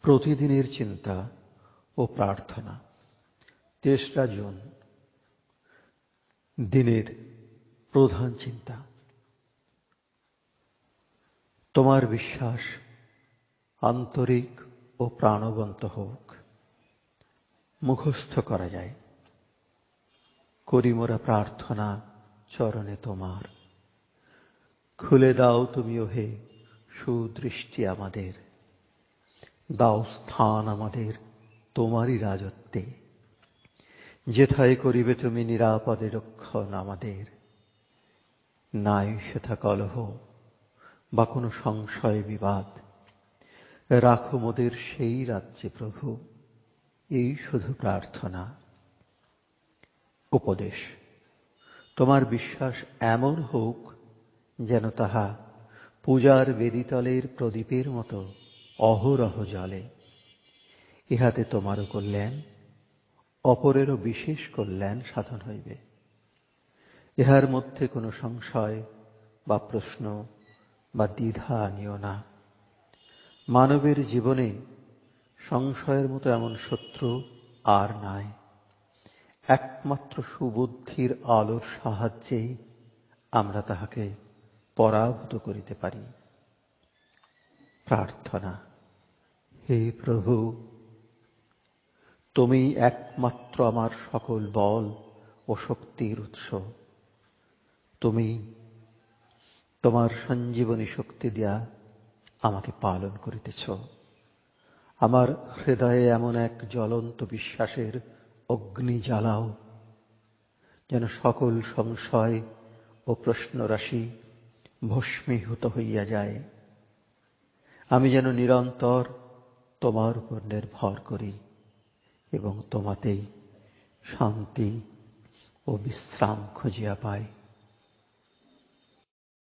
প্রতিদিনের চিন্তা ও প্রার্থনা। তেসরা জুন, দিনের প্রধান চিন্তা। তোমার বিশ্বাস আন্তরিক ও প্রাণবন্ত হোক। মুখস্থ করা যায়। করি মোরা প্রার্থনা চরণে তোমার। খুলে দাও তুমি ওহে সুদৃষ্টি আমাদের। দাও স্থান আমাদের, তোমারই রাজত্বে। যেথায় করিবে তুমি নিরাপদে রক্ষণ আমাদের। নাই সেথা কলহ বা কোনো সংশয় বিবাদ। রাখো মোদের সেই রাজ্যে প্রভু, এই শুধু প্রার্থনা। উপদেশ, তোমার বিশ্বাস এমন হোক যেন তাহা পূজার বেদিতলের প্রদীপের মতো অহরহ জলে। ইহাতে তোমারও কল্যাণ, অপরেরও বিশেষ কল্যাণ সাধন হইবে। ইহার মধ্যে কোনো সংশয় বা প্রশ্ন বা দ্বিধা আনিও না। মানবের জীবনে সংশয়ের মতো এমন শত্রু আর নাই। একমাত্র সুবুদ্ধির আলোর সাহায্যেই আমরা তাহাকে পরাভূত করিতে পারি। প্রার্থনা। হে প্রভু তুমি একমাত্র আমার সকল বল ও শক্তির উৎস। তুমি তোমার সঞ্জীবনী শক্তি দিয়া আমাকে পালন করিতেছ। আমার হৃদয়ে এমন এক জ্বলন্ত বিশ্বাসের অগ্নি জ্বালাও, যেন সকল সংশয় ও প্রশ্নরাশি ভস্মীভূত হইয়া যায়। আমি যেন নিরন্তর তোমার উপর নির্ভর করি এবং তোমাতেই শান্তি ও বিশ্রাম খুঁজিয়া পাই।